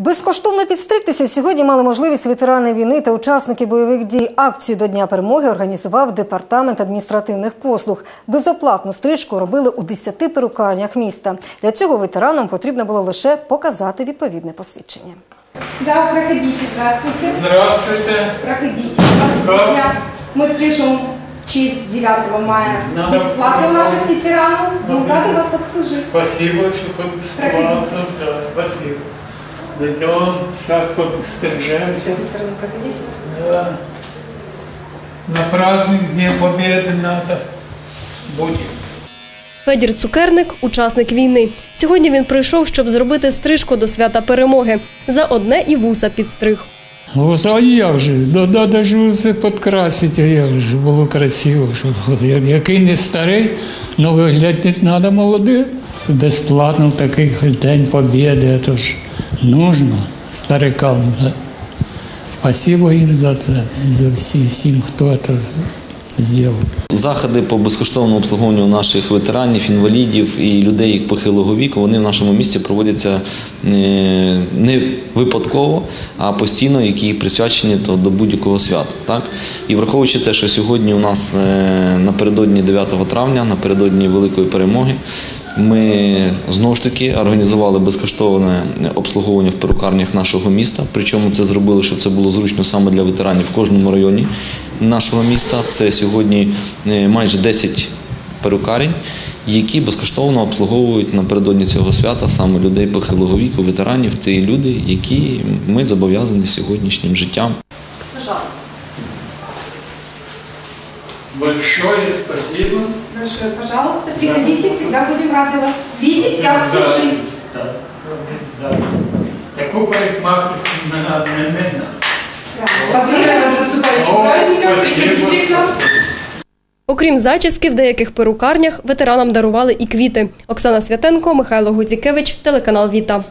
Безкоштовно підстригтися сьогодні мали можливість ветерани війни та учасники бойових дій. Акцію до Дня перемоги організував департамент адміністративних послуг. Безоплатну стрижку робили у 10 перукарнях міста. Для цього ветеранам потрібно було лише показати відповідне посвідчення. Да, проходите, здравствуйте. Здравствуйте. Проходите. У нас Как? сегодня мы стрижем в честь 9 мая Надо бесплатно было. наших ветеранов. Мы Надо. рады вас обслужить. Спасибо, что хоть бесплатно. Да, спасибо. Зайдем, сейчас подстрижемся. С этой стороны проходите. Да. На праздник Дня Победы надо. Будет. Федір Цукерник учасник війни. Сьогодні він прийшов, щоб зробити стрижку до свята перемоги. За одне і вуса підстриг. Ось, а як же? Да, да, даже все підкрасити, а як же було красиво. Щоб, я- який не старий, але виглядати треба молодим. Безплатно в такий День Побєди, то ж нужно старикам. Спасибо їм за це, за всі, всім, хто це зробив. Заходи по безкоштовному обслуговуванню наших ветеранів, інвалідів і людей похилого віку вони в нашому місті проводяться е, не випадково, а постійно, які присвячені то до будь-якого свята. Так? І враховуючи те, що сьогодні у нас е, напередодні 9 травня, напередодні великої перемоги, ми знову ж таки організували безкоштовне обслуговування в перукарнях нашого міста. Причому це зробили, щоб це було зручно саме для ветеранів в кожному районі нашого міста. Це сьогодні е, майже 10 перукарень, які безкоштовно обслуговують напередодні цього свята саме людей похилого віку, ветеранів, ті люди, які ми зобов'язані сьогоднішнім життям. Пожалуйста. Большое спасибо. Большое пожалуйста. Приходите, всегда будем рады вас видеть и обслужить. Так, обязательно. Таку парикмахерську не надо, не надо. Да. Поздравляю вас с наступающим праздником. Приходите к нам. Окрім зачіски, в деяких перукарнях ветеранам дарували і квіти. Оксана Святенко, Михайло Гуцікевич, телеканал Віта.